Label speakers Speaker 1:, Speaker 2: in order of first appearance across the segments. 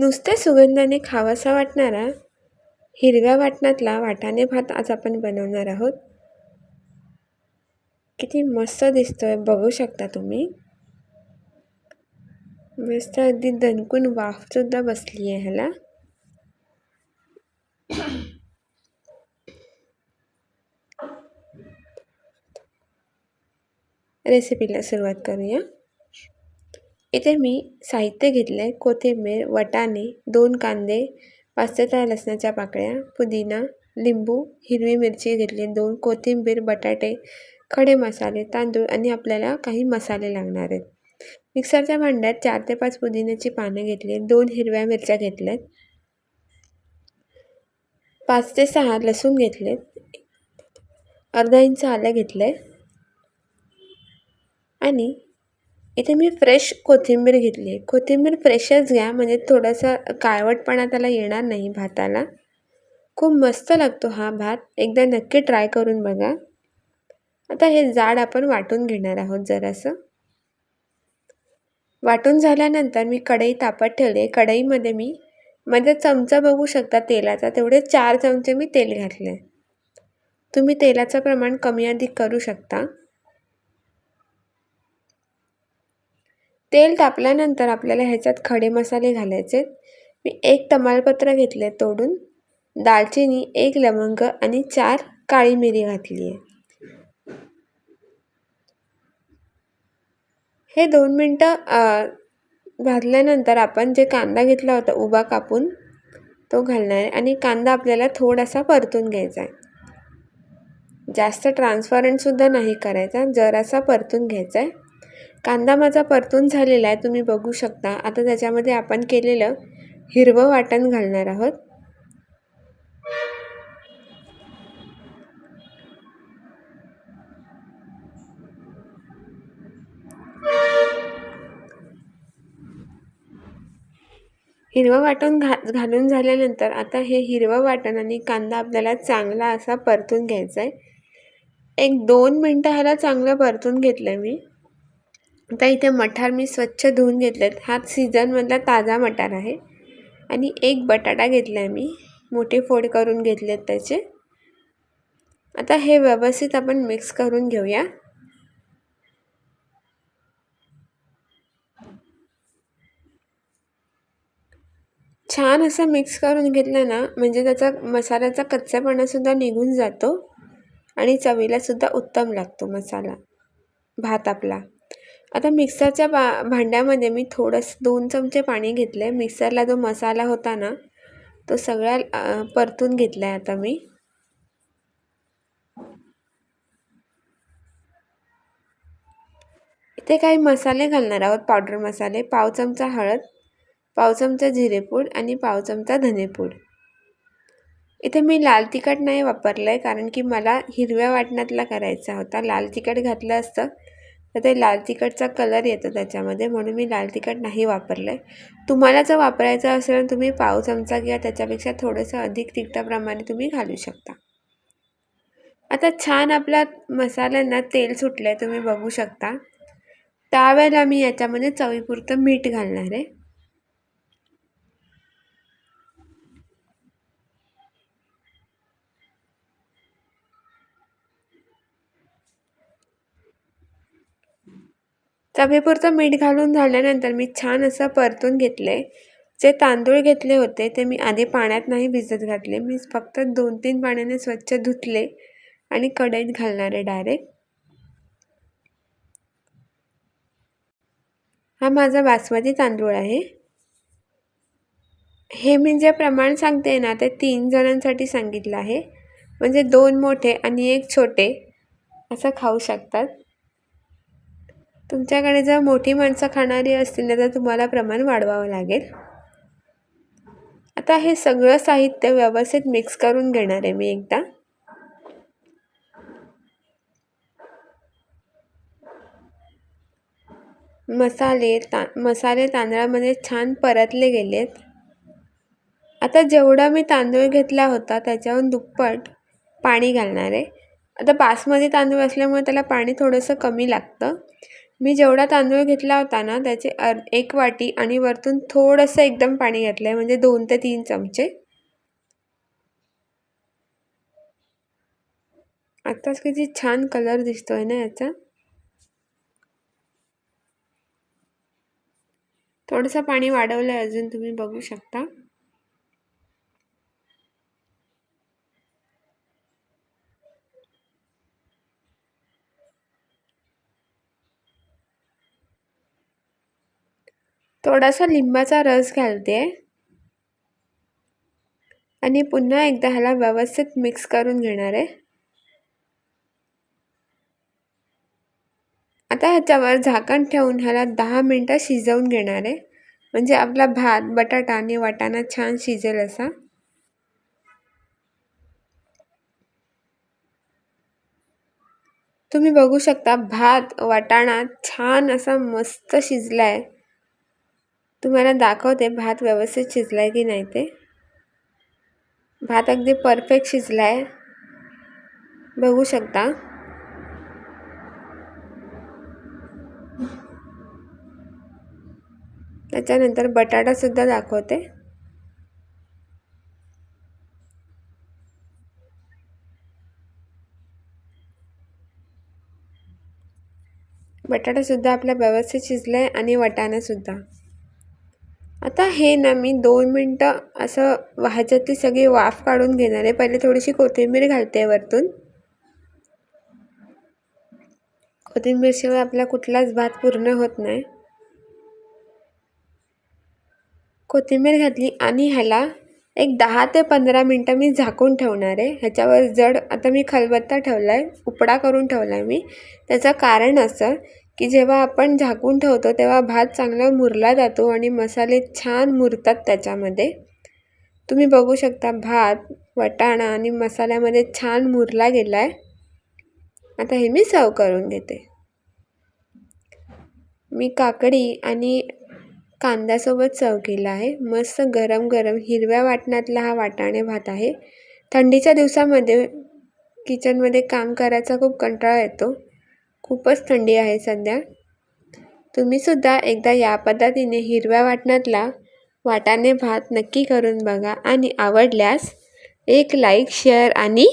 Speaker 1: नुसत्या सुगंधाने खावासा वाटणारा हिरव्या वाटणातला वाटाणे भात आज आपण बनवणार आहोत. किती मस्त दिसतोय बघू शकता तुम्ही. मस्त अगदी दणकून वाफ सुद्धा बसली आहे ह्याला. रेसिपीला सुरुवात करूया. इथे मी साहित्य घेतलं आहे कोथिंबीर वाटाणे दोन कांदे पाच ते सहा लसणाच्या पाकळ्या पुदिना लिंबू हिरवी मिरची घेतली दोन कोथिंबीर बटाटे खडे मसाले तांदूळ आणि आपल्याला काही मसाले लागणार आहेत. मिक्सरच्या भांड्यात चार ते पाच पुदिन्याची पानं घेतली दोन हिरव्या मिरच्या घेतल्यात पाच ते सहा लसूण घेतलेत अर्धा इंच आलं घेतलं आहे आणि इथे मी फ्रेश कोथिंबीर घेतली. आहे कोथिंबीर फ्रेशच घ्या म्हणजे थोडासा काळवटपणा त्याला येणार नाही भाताला. खूप मस्त लागतो हा भात. एकदा नक्की ट्राय करून बघा. आता हे जाड आपण वाटून घेणार आहोत जरासं. वाटून झाल्यानंतर मी कढई तापत ठेवले. कढईमध्ये मी म्हणजे चमचा बघू शकता तेलाचा तेवढे चार चमचे मी तेल घातले. तुम्ही तेलाचं प्रमाण कमी अधिक करू शकता. तेल तापल्यानंतर आपल्याला ह्याच्यात खडे मसाले घालायचे मी एक तमालपत्र घेतले तोडून. दालचिनी एक लवंग आणि चार काळी मिरी घातली आहे हे दोन मिनटं भाजल्यानंतर आपण जे कांदा घेतला होता उभा कापून तो घालणार आहे आणि कांदा आपल्याला थोडासा परतून घ्यायचा आहे. जास्त ट्रान्सपरंटसुद्धा नाही करायचा जरासा परतून घ्यायचा आहे. कांदा माझा परतून झालेला आहे तुम्ही बघू शकता. आता त्याच्यामध्ये आपण केलेलं हिरवं वाटण घालणार आहोत. हिरवं वाटण घा घालून झाल्यानंतर आता हे हिरवं वाटण आणि कांदा आपल्याला चांगला असा परतून घ्यायचा आहे. एक दोन मिनटं ह्याला चांगलं परतून घेतलं आहे मी. आता इथे मठार मी स्वच्छ धुवून घेतलेत. हा सीझनमधला ताजा मटार आहे. आणि एक बटाटा घेतला आहे मी. मोठे फोड करून घेतलेत त्याचे. आता हे व्यवस्थित आपण मिक्स करून घेऊया. छान असं मिक्स करून घेतलं ना म्हणजे त्याचा मसाल्याचा कच्चापणासुद्धा निघून जातो. आणि चवीलासुद्धा उत्तम लागतो मसाला. भात आपला. आता मिक्सरच्या बा भांड्यामध्ये मी थोडंसं दोन चमचे पाणी घेतलं आहे मिक्सरला जो मसाला होता ना तो सगळा परतून घेतला आहे आता मी. इथे काही मसाले घालणार आहोत पावडर मसाले. पाव चमचा हळद पाव चमचा जिरेपूड आणि पाव चमचा धनेपूड. इथे मी लाल तिखट नाही वापरलं आहे कारण की मला हिरव्या वाटणातला करायचा होता. लाल तिखट घातलं असतं तर ते लाल तिखटचा कलर येतो त्याच्यामध्ये म्हणून मी लाल तिखट नाही वापरलं आहे तुम्हाला जर वापरायचं असेल तुम्ही पाव चमचा किंवा त्याच्यापेक्षा थोडंसं अधिक तिखटाप्रमाणे तुम्ही घालू शकता. आता छान आपला मसाल्यांना तेल सुटलं आहे तुम्ही बघू शकता. त्यावेळेला मी याच्यामध्ये चवीपुरतं मीठ घालणार आहे. चवीपुरतं मीठ घालून झाल्यानंतर मी छान असं परतून घेतले. जे तांदूळ घेतले होते ते मी आधी पाण्यात नाही भिजत घातले. मी फक्त दोन तीन पाण्याने स्वच्छ धुतले आणि कढईत घालणार आहे डायरेक्ट हा माझा बासमती तांदूळ आहे. हे मी जे प्रमाण सांगते ना ते तीन जणांसाठी सांगितलं आहे. म्हणजे दोन मोठे आणि एक छोटे. असं खाऊ शकतात. तुमच्याकडे जर मोठी माणसं खाणारी असतील ना तर तुम्हाला प्रमाण वाढवावं लागेल. आता हे सगळं साहित्य व्यवस्थित मिक्स करून घेणार आहे मी एकदा. मसाले ता मसाले तांदळामध्ये छान परतले गेलेत. आता जेवढा मी तांदूळ घेतला होता त्याच्याहून दुप्पट पाणी घालणार आहे. आता बासमती तांदूळ असल्यामुळे त्याला पाणी थोडंसं कमी लागतं. मी जेवढा तांदूळ घेतला होता ना त्याचे अर एक वाटी आणि वरतून थोडंसं एकदम पाणी घातलं आहे म्हणजे दोन ते तीन चमचे. आत्ताच किती छान कलर दिसतोय ना याचा. थोडंसं पाणी वाढवलं आहे अजून तुम्ही बघू शकता. थोडासा लिंबाचा रस घालते. आणि पुन्हा एकदा ह्याला व्यवस्थित मिक्स करून घेणार आहे. आता ह्याच्यावर झाकण ठेवून ह्याला दहा मिनटं शिजवून घेणार आहे. म्हणजे आपला भात बटाटा आणि वाटाणा छान शिजेल असा. तुम्ही बघू शकता भात वाटाणा छान असा मस्त शिजला आहे तुम्हाला दाखवते भात व्यवस्थित शिजला आहे की नाही ते. भात अगदी परफेक्ट शिजला आहे बघू शकता. त्याच्यानंतर बटाटासुद्धा दाखवते. बटाटासुद्धा आपला व्यवस्थित शिजला आहे आणि वटाणासुद्धा आता हे ना मी दोन मिनटं असं वाह्याच्यातली सगळी वाफ काढून घेणार आहे. पहिले थोडीशी कोथिंबीर घालते वरतून. कोथिंबीरशिवाय आपला कुठलाच भात पूर्ण होत नाही. कोथिंबीर घातली आणि ह्याला एक दहा ते पंधरा मिनटं मी झाकून ठेवणार आहे. ह्याच्यावर जड आता मी खलबत्ता ठेवला आहे उपडा करून ठेवला आहे मी. त्याचं कारण असं की जेव्हा आपण झाकून ठेवतो तेव्हा भात चांगला मुरला जातो आणि मसाले छान मुरतात त्याच्यामध्ये. तुम्ही बघू शकता भात वटाणा आणि मसाल्यामध्ये छान मुरला गेला आहे आता हे मी सर्व करून घेते. मी काकडी आणि कांद्यासोबत सर्व केला आहे. मस्त गरम गरम हिरव्या वाटणातला हा वाटाणे भात आहे. थंडीच्या दिवसामध्ये किचनमध्ये काम करायचा खूप कंटाळा येतो. खूपच थंडी आहे सध्या. तुम्हीसुद्धा एकदा या पद्धतीने हिरव्या वाटणातला वाटाणे भात नक्की करून बघा आणि आवडल्यास एक लाईक शेअर आणि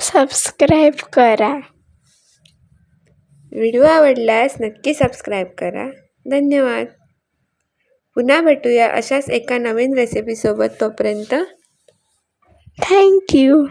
Speaker 1: सबस्क्राईब करा. व्हिडिओ आवडल्यास नक्की सबस्क्राईब करा. धन्यवाद. पुन्हा भेटूया अशाच एका नवीन रेसिपीसोबत तोपर्यंत. थँक्यू